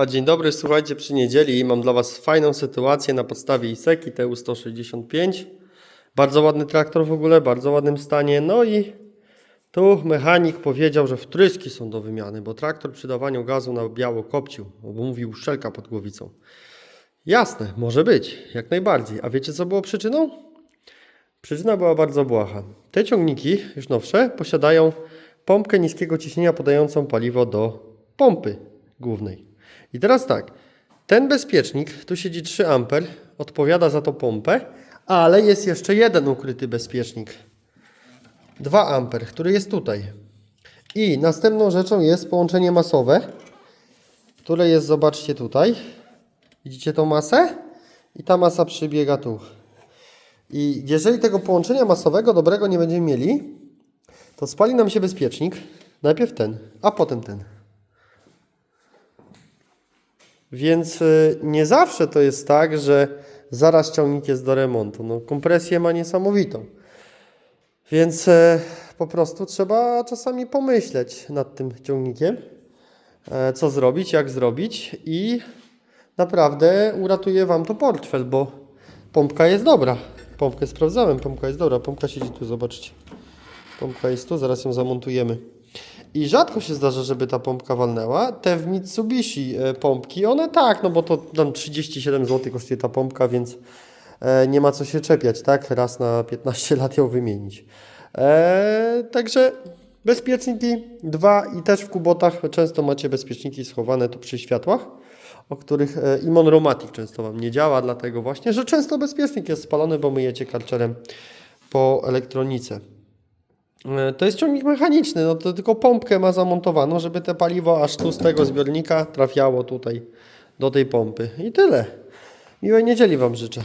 A dzień dobry, słuchajcie, przy niedzieli mam dla Was fajną sytuację na podstawie Iseki TU-165. Bardzo ładny traktor w ogóle, bardzo ładnym stanie. No i tu mechanik powiedział, że wtryski są do wymiany, bo traktor przy dawaniu gazu na biało kopcił, bo mówił szczelka pod głowicą. Jasne, może być, jak najbardziej. A wiecie co było przyczyną? Przyczyna była bardzo błaha. Te ciągniki, już nowsze, posiadają pompkę niskiego ciśnienia podającą paliwo do pompy głównej. I teraz tak, ten bezpiecznik, tu siedzi 3 A, odpowiada za tą pompę, ale jest jeszcze jeden ukryty bezpiecznik. 2 A, który jest tutaj. I następną rzeczą jest połączenie masowe, które jest, zobaczcie tutaj. Widzicie tą masę? I ta masa przybiega tu. I jeżeli tego połączenia masowego dobrego nie będziemy mieli, to spali nam się bezpiecznik. Najpierw ten, a potem ten. Więc y, nie zawsze to jest tak, że zaraz ciągnik jest do remontu. No, kompresję ma niesamowitą. Więc e, po prostu trzeba czasami pomyśleć nad tym ciągnikiem, e, co zrobić, jak zrobić i naprawdę uratuje Wam to portfel, bo pompka jest dobra. Pompkę sprawdzałem, pompka jest dobra. Pompka siedzi tu, zobaczcie. Pompka jest tu, zaraz ją zamontujemy. I rzadko się zdarza, żeby ta pompka walnęła. Te w Mitsubishi e, pompki, one tak, no bo to tam 37 zł kosztuje ta pompka, więc e, nie ma co się czepiać, tak? Raz na 15 lat ją wymienić. E, także bezpieczniki dwa i też w kubotach często macie bezpieczniki schowane tu przy światłach, o których e, i często Wam nie działa, dlatego właśnie, że często bezpiecznik jest spalony, bo myjecie karczerem po elektronice. E, To jest ciągnik mechaniczny, no to tylko pompkę ma zamontowaną, żeby te paliwo aż tu z tego zbiornika trafiało tutaj do tej pompy. I tyle. Miłej niedzieli Wam życzę.